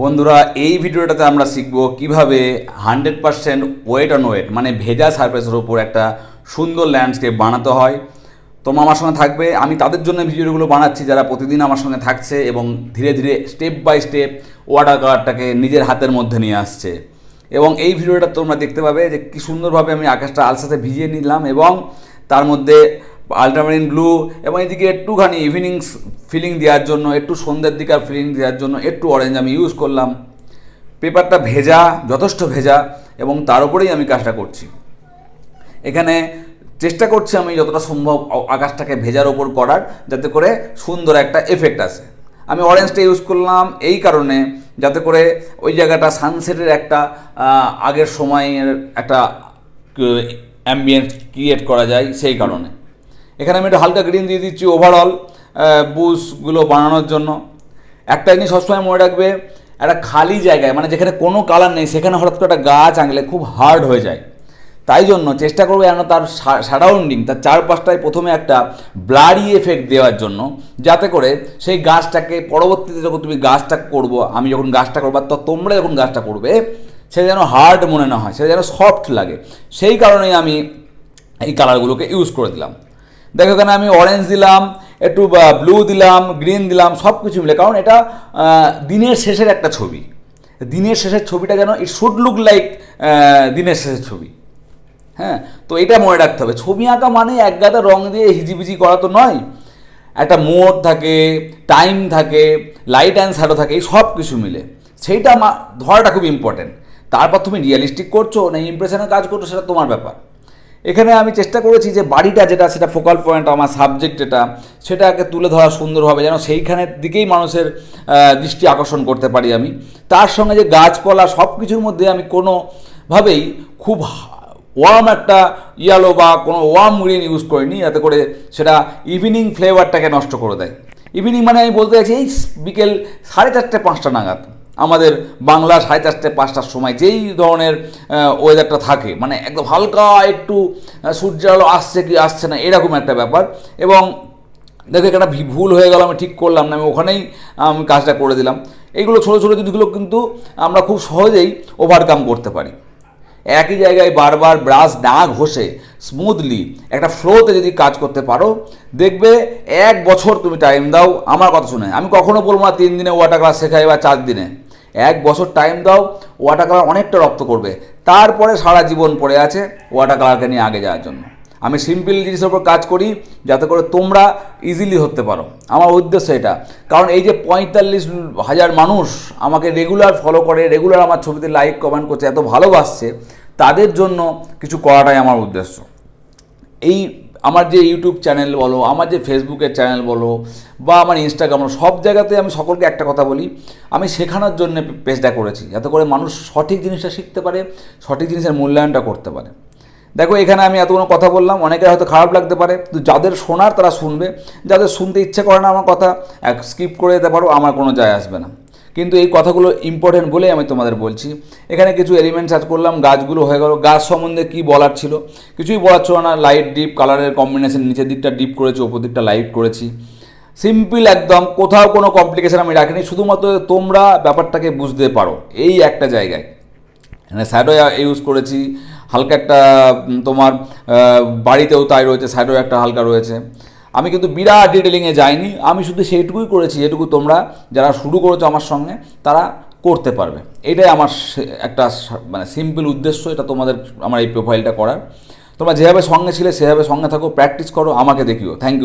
বন্ধুরা, এই ভিডিওটাতে আমরা শিখব কীভাবে hundred percent wet on wet মানে ভেজা সারফেসের উপর একটা সুন্দর ল্যান্ডস্কেপ বানাতে হয়। তোমরা আমার সঙ্গে থাকবে, আমি তাদের জন্য ভিডিওগুলো বানাচ্ছি, যারা প্রতিদিন আমার সঙ্গে থাকছে এবং ধীরে ধীরে স্টেপ বাই স্টেপ ওয়াটার কালারটাকে নিজের হাতের মধ্যে নিয়ে আসছে। এবং এই ভিডিওটা তোমরা দেখতে পাবে যে কী সুন্দরভাবে আমি আকাশটা আলসাতে ভিজিয়ে নিলাম এবং তার মধ্যে আল্ট্রামারিন ব্লু এবং এদিকে একটুখানি ইভিনিং ফিলিং দেওয়ার জন্য, একটু সন্ধ্যের দিকার ফিলিং দেওয়ার জন্য, একটু অরেঞ্জ আমি ইউজ করলাম। পেপারটা ভেজা, যথেষ্ট ভেজা, এবং তার উপরেই আমি কাজটা করছি। এখানে চেষ্টা করছি আমি যতটা সম্ভব আকাশটাকে ভেজার ওপর করার, যাতে করে সুন্দর একটা এফেক্ট আসে। আমি অরেঞ্জটা ইউজ করলাম এই কারণে, যাতে করে ওই জায়গাটা সানসেটের একটা আগের সময়ের একটা অ্যাম্বিয়েন্স ক্রিয়েট করা যায় সেই কারণে। এখানে আমি একটু হালকা গ্রিন দিয়ে দিচ্ছি ওভারঅল বুসগুলো বানানোর জন্য। একটা জিনিস সবসময় মনে রাখবে, একটা খালি জায়গায় মানে যেখানে কোনো কালার নেই, সেখানে হঠাৎ করে একটা গাছ আঁকলে খুব হার্ড হয়ে যায়। তাই জন্য চেষ্টা করবে যেন তার সারাউন্ডিং তার চারপাশটায় প্রথমে একটা ব্লারি এফেক্ট দেওয়ার জন্য, যাতে করে সেই গাছটাকে পরবর্তীতে যখন তুমি গাছটা করব, আমি যখন গাছটা করব তো তোমরা যখন গাছটা করবে, সে যেন হার্ড মনে না হয় সেটা যেন সফট লাগে। সেই কারণেই আমি এই কালারগুলোকে ইউজ করে দিলাম। দেখো এখানে আমি অরেঞ্জ দিলাম একটু ব্লু দিলাম গ্রিন দিলাম সব কিছু মিলে। কারণ এটা দিনের শেষের একটা ছবি। দিনের শেষের ছবিটা যেন ইট শুড লুক লাইক দিনের শেষের ছবি। হ্যাঁ? তো এটা মনে রাখতে হবে। ছবি আঁকা মানে এক গাদা রং দিয়ে হিজিবিজি করা তো নয়। একটা মোড থাকে টাইম থাকে লাইট অ্যান্ড শ্যাডো থাকে, এই সব কিছু মিলে। সেইটা ধরাটা খুব ইম্পর্টেন্ট তারপর তুমি রিয়েলিস্টিক করছ, না ইমপ্রেশনের কাজ করছ, সেটা তোমার ব্যাপার। এখানে আমি চেষ্টা করেছি যে বাড়িটা যেটা, সেটা ফোকাল পয়েন্ট আমার সাবজেক্ট যেটা সেটাকে তুলে ধরা সুন্দরভাবে যেন সেইখানের দিকেই মানুষের দৃষ্টি আকর্ষণ করতে পারি আমি। তার সঙ্গে যে গাছপালা সব কিছুর মধ্যে আমি কোনোভাবেই খুব ওয়ার্ম একটা ইয়েলো বা কোনো ওয়ার্ম গ্রিন ইউজ করিনি যাতে করে সেটা ইভিনিং ফ্লেভারটাকে নষ্ট করে দেয়। ইভিনিং মানে আমি বলতে চাইছি এই বিকেল সাড়ে চারটে পাঁচটা নাগাদ। আমাদের বাংলা সাড়ে চারটে, পাঁচটার সময় যেই ধরনের ওয়েদারটা থাকে মানে একদম হালকা একটু আলো আসছে কি আসছে না, এরকম একটা ব্যাপার। এবং দেখো ভি- ভুল হয়ে গেল, আমি ঠিক করলাম না, আমি ওখানেই, আমি, কাজটা করে দিলাম। এইগুলো ছোটো ছোটো জিনিসগুলো কিন্তু আমরা খুব সহজেই ওভারকাম করতে পারি। একই জায়গায় বারবার ব্রাশ না ঘষে স্মুথলি একটা ফ্লোতে যদি কাজ করতে পারো, দেখবে এক বছর তুমি টাইম দাও। আমার কথা শুনে, আমি কখনো বলব না তিন দিনে ওয়াটার ক্লাস শেখাই বা চার দিনে। এক বছর টাইম দাও ওয়াটার কালার অনেকটা রপ্ত করবে। তারপরে সারা জীবন পড়ে আছে ওয়াটার কালারকে নিয়ে আগে যাওয়ার জন্য। আমি সিম্পল জিনিসের উপর কাজ করি, যাতে করে তোমরা ইজিলি হতে পারো। আমার উদ্দেশ্য এটা। কারণ এই যে পঁয়তাল্লিশ হাজার মানুষ আমাকে রেগুলার ফলো করে রেগুলার আমার ছবিতে লাইক কমেন্ট করছে, এত ভালোবাসছে, তাদের জন্য কিছু করাটাই আমার উদ্দেশ্য। এই আমার যে ইউটিউব চ্যানেল বলো, আমার যে ফেসবুকের চ্যানেল বলো, বা আমার ইনস্টাগ্রাম সব জায়গাতে আমি সকলকে একটা কথা বলি, আমি শেখানোর জন্য পেজটা করেছি, যাতে করে মানুষ সঠিক জিনিসটা শিখতে পারে, সঠিক জিনিসের মূল্যায়নটা করতে পারে। দেখো, এখানে আমি এতগুলো কথা বললাম, অনেকের হয়তো খারাপ লাগতে পারে, কিন্তু যাদের শোনার তারা শুনবে, যাদের শুনতে ইচ্ছে করে না আমার কথা, এক স্কিপ করে দিতে পারো, আমার কোনো যায় আসবে না। কিন্তু এই কথাগুলো ইম্পর্টেন্ট বলেই আমি তোমাদের বলছি। এখানে কিছু এলিমেন্টস আজ করলাম, গাছগুলো হয়ে গেল। গাছ সম্বন্ধে কী বলার ছিল? কিছুই বলার ছিল না। লাইট ডিপ কালারের কম্বিনেশন নিচের দিকটা ডিপ করেছি ওপর দিকটা লাইট করেছি। সিম্পল একদম, কোথাও কোনো কমপ্লিকেশান আমি রাখিনি। শুধুমাত্র তোমরা ব্যাপারটাকে বুঝতে পারো, এই একটা জায়গায়। এখানে শ্যাডো ইউজ করেছি। হালকা একটা তোমার বাড়িতেও তাই রয়েছে শ্যাডো একটা হালকা রয়েছে। আমি কিন্তু বিরাট ডিটেলিংয়ে যাইনি। আমি শুধু সেইটুকুই করেছি, যেটুকু তোমরা যারা শুরু করেছ আমার সঙ্গে, তারা করতে পারবে। এটাই আমার একটা মানে সিম্পল উদ্দেশ্য, এটা তোমাদের আমার এই প্রোফাইলটা করার। তোমরা যেভাবে সঙ্গে ছিলে, সেভাবে সঙ্গে থাকো প্র্যাকটিস করো, আমাকে দেখিও। Thank you